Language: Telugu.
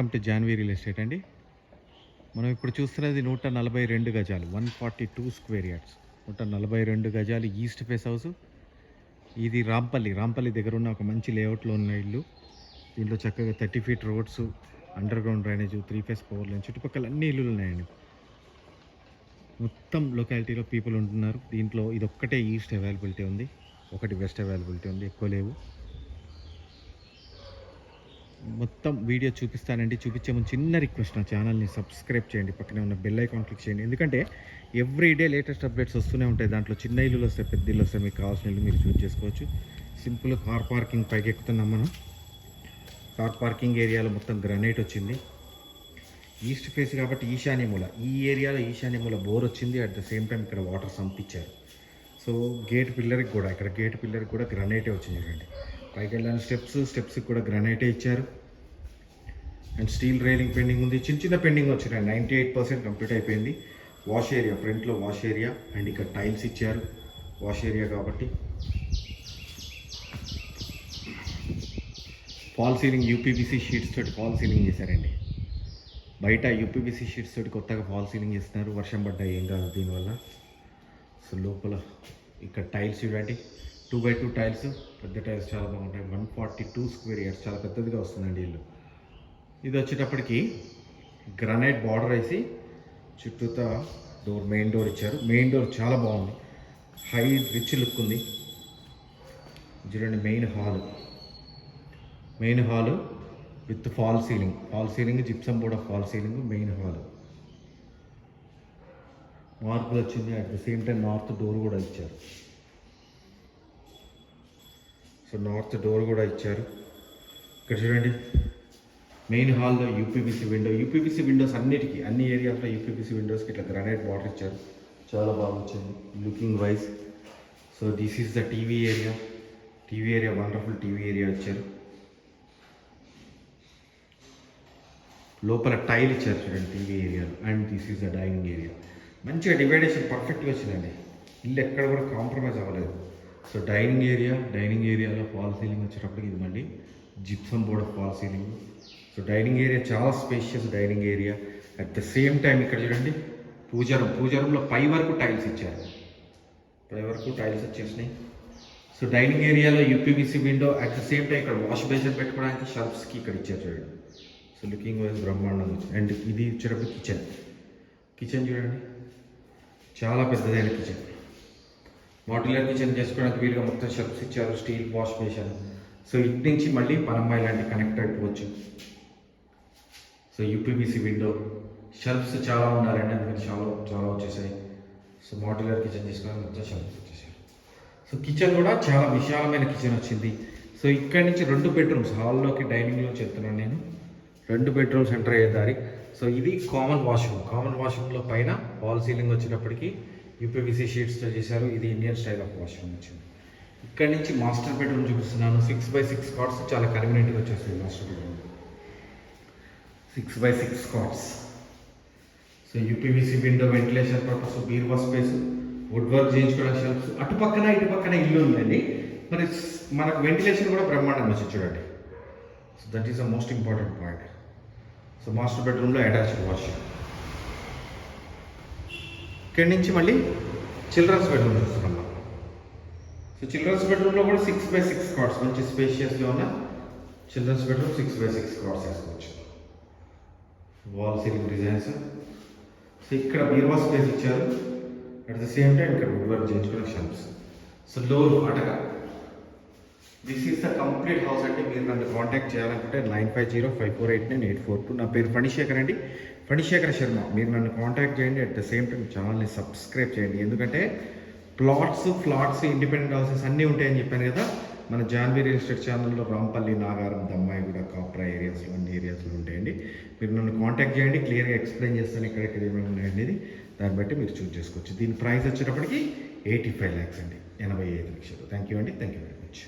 Welcome to Janvi real estate అండి. మనం ఇప్పుడు చూస్తున్నది నూట నలభై రెండు గజాలు one forty two square yards. నూట నలభై రెండు గజాలు ఈస్ట్ ఫేస్ హౌస్. ఇది రాంపల్లి రాంపల్లి దగ్గర ఉన్న ఒక మంచి లేఅవుట్లో ఉన్న ఇల్లు. దీంట్లో చక్కగా thirty feet roads underground drainage three phase power line చుట్టుపక్కల అన్ని ఇల్లులు ఉన్నాయండి. మొత్తం లొకాలిటీలో పీపుల్ ఉంటున్నారు. దీంట్లో ఇది ఒక్కటే ఈస్ట్ అవైలబిలిటీ ఉంది. ఒకటి వెస్ట్ అవైలబిలిటీ ఉంది ఎక్కువ లేవు. మొత్తం వీడియో చూపిస్తానండి. చూపించే ముందు చిన్న రిక్వెస్ట్ నా ఛానల్ని సబ్స్క్రైబ్ చేయండి. పక్కనే ఉన్న బెల్ ఐకాన్ క్లిక్ చేయండి. ఎందుకంటే ఎవ్రీ డే లేటెస్ట్ అప్డేట్స్ వస్తూనే ఉంటాయి. దాంట్లో చిన్న ఇల్లులు వస్తాయి పెద్ద ఇల్లు వస్తాయి మీకు కావాల్సిన ఇల్లు మీరు చూస్ చేసుకోవచ్చు. సింపుల్ కార్ పార్కింగ్ పైకి ఎక్కుతున్నాం మనం. కార్ పార్కింగ్ ఏరియాలో మొత్తం గ్రనైట్ వచ్చింది. ఈస్ట్ ఫేస్ కాబట్టి ఈశాన్య మూల. ఈ ఏరియాలో ఈశాన్య మూల బోర్ వచ్చింది. అట్ ద సేమ్ టైం ఇక్కడ వాటర్ సంపించారు. సో గేట్ పిల్లర్కి కూడా ఇక్కడ గేట్ పిల్లర్కి కూడా గ్రనైటే వచ్చింది చూడండి. పైకి వెళ్ళిన స్టెప్స్ స్టెప్స్కి కూడా గ్రనైటే ఇచ్చారు. అండ్ స్టీల్ రైలింగ్ పెండింగ్ ఉంది. చిన్న చిన్న పెండింగ్ వచ్చినాయి. నైంటీ ఎయిట్ పర్సెంట్ కంప్లీట్ అయిపోయింది వాష్ ఏరియా ఫ్రంట్లో వాష్ ఏరియా అండ్ ఇక్కడ టైల్స్ ఇచ్చారు. వాష్ ఏరియా కాబట్టి. ఫాల్ సీలింగ్ యూపీబీసీ షీట్స్ తోటి ఫాల్ సీలింగ్ చేశారండి. బయట యూపీబీసీ షీట్స్ తోటి కొత్తగా ఫాల్ సీలింగ్ చేస్తున్నారు. వర్షం పడ్డా ఏం కాదు దీనివల్ల. సో లోపల ఇక్కడ టైల్స్ చూడండి. టూ బై టూ టైల్స్ పెద్ద టైల్స్ చాలా బాగుంటాయి. One forty two square yards చాలా పెద్దదిగా వస్తుందండి ఇల్లు. ఇది వచ్చేటప్పటికి గ్రనైట్ బార్డర్ వేసి చుట్టూతా డోర్ మెయిన్ డోర్ ఇచ్చారు. మెయిన్ డోర్ చాలా బాగుంది. హై రిచ్ లుక్ ఉంది. చూడండి main hall. Main hall with fall ceiling. Fall ceiling gypsum board of fall ceiling main hall. మార్పులు వచ్చింది. At the same time north door కూడా ఇచ్చారు. సో నార్త్ డోర్ కూడా ఇచ్చారు. ఇక్కడ చూడండి మెయిన్ హాల్లో యూపీబీసీ విండో. యూపీబీసీ విండోస్ అన్నిటికీ అన్ని ఏరియాస్లో యూపీబీసీ విండోస్కి ఇట్లా గ్రానైట్ బార్డర్ ఇచ్చారు. చాలా బాగా వచ్చింది looking wise. So this is the TV area. TV area wonderful TV area ఇచ్చారు. లోపల టైల్ ఇచ్చారు చూడండి టీవీ ఏరియాలో and this is the dining area. మంచిగా డివైడేషన్ పర్ఫెక్ట్గా వచ్చిందండి. ఇల్లు ఎక్కడ కూడా కాంప్రమైజ్ అవ్వలేదు. సో డైనింగ్ ఏరియా డైనింగ్ ఏరియాలో ఫాల్ సీలింగ్ వచ్చేటప్పటికి ఇది మళ్ళీ gypsum board fall ceiling. So dining area చాలా spacious dining area. At the same time ఇక్కడ చూడండి పూజారం పూజారంలో పై వరకు టైల్స్ ఇచ్చారు. పై వరకు టైల్స్ వచ్చేసినాయి. సో డైనింగ్ ఏరియాలో UPVC window at the same time ఇక్కడ వాష్ బేసిన్ పెట్టుకోవడానికి షెల్ఫ్స్కి ఇక్కడ ఇచ్చారు చూడండి. సో లుకింగ్ వైజ్ బ్రహ్మాండం అండ్ ఇది వచ్చేటప్పుడు కిచెన్. కిచెన్ చూడండి చాలా పెద్దదైన కిచెన్. మాడ్యులర్ కిచెన్ చేసుకోవడానికి వీలుగా మొత్తం షెల్ఫ్స్ ఇచ్చారు స్టీల్ వాష్ బేషన్. సో ఇటు నుంచి మళ్ళీ పనమ్మాయి లాంటి కనెక్ట్ అయిపోవచ్చు సో యూపీబీసీ విండో. షెల్ఫ్స్ చాలా ఉన్నారండి అందుకని చాలా చాలా వచ్చేసాయి. సో మాడ్యులర్ కిచెన్ చేసుకోవడానికి మొత్తం షెల్ఫ్స్ వచ్చేసాయి. సో కిచెన్ కూడా చాలా విశాలమైన కిచెన్ వచ్చింది. సో ఇక్కడి నుంచి రెండు బెడ్రూమ్స్ హాల్లోకి డైనింగ్లోకి వెళ్తున్నాను నేను. రెండు బెడ్రూమ్స్ ఎంటర్ అయ్యే దారి. సో ఇది కామన్ వాష్రూమ్ కామన్ వాష్రూమ్లో పైన వాల్ సీలింగ్ వచ్చినప్పటికీ యూపీవీసీ షీట్స్తో చేశారు. ఇది ఇండియన్ స్టైల్ ఆఫ్ వాష్రూమ్ వచ్చింది ఇక్కడ నుంచి మాస్టర్ బెడ్రూమ్ చూపిస్తున్నాను. సిక్స్ బై సిక్స్ కార్డ్స్ చాలా కన్వీనియంట్గా వచ్చేస్తుంది master bedroom. Six by six cards so UPVC window ventilation purpose బీర్వా space wood work చేయించుకోవడానికి షెల్ఫ్స్. అటు పక్కన ఇటు పక్కన ఇల్లు ఉందండి. మరి మనకు వెంటిలేషన్ కూడా బ్రహ్మాండం వచ్చి చూడండి. So that is the most important point. So master బెడ్రూమ్లో అటాచ్డ్ వాష్రూమ్ ఇక్కడి నుంచి మళ్ళీ చిల్డ్రన్స్ బెడ్రూమ్ చూస్తున్నాం మనం. సో చిల్డ్రన్స్ బెడ్రూమ్లో కూడా సిక్స్ బై సిక్స్ కార్డ్స్ మంచి స్పేషియస్గా ఉన్న children's bedroom six by six cards వేసుకోవచ్చు. వాల్ సీలింగ్ డిజైన్స్ సో ఇక్కడ బీర్వా స్పేస్ ఇచ్చారు. అట్ ద సేమ్ టైం ఇక్కడ వుడ్ వర్క్ చేయించుకునే shops so door అటగా this is the complete house అంటే మీరు నన్ను కాంటాక్ట్ చేయాలనుకుంటే nine five zero five four eight nine eight four two నా పేరు ఫణిశేఖర్ అండి. ఫణిశేఖర్ శర్మ మీరు నన్ను కాంటాక్ట్ చేయండి. అట్ ద సేమ్ టైం ఛానల్ని సబ్స్క్రైబ్ చేయండి. ఎందుకంటే ప్లాట్స్ ఫ్లాట్స్ ఇండిపెండెంట్ హౌసెస్ అన్నీ ఉంటాయని చెప్పాను కదా. మన జాన్వీ రియల్ ఎస్టేట్ ఛానల్లో రాంపల్లి నాగారం దమ్మాయిగూడ కాప్రా ఏరియాస్లో అన్ని ఏరియాస్లో ఉంటాయండి. మీరు నన్ను కాంటాక్ట్ చేయండి. క్లియర్గా ఎక్స్ప్లెయిన్ చేస్తాను ఎక్కడెక్కడ ఏమేమి ఉన్నాయనేది. దాన్ని బట్టి మీరు చూస్ చేసుకోవచ్చు. దీని ప్రైస్ వచ్చేటప్పటికి ఎయిటీ ఫైవ్ ల్యాక్స్ అండి. ఎనభై ఐదు లక్షలు. థ్యాంక్ యూ అండి. Thank you very much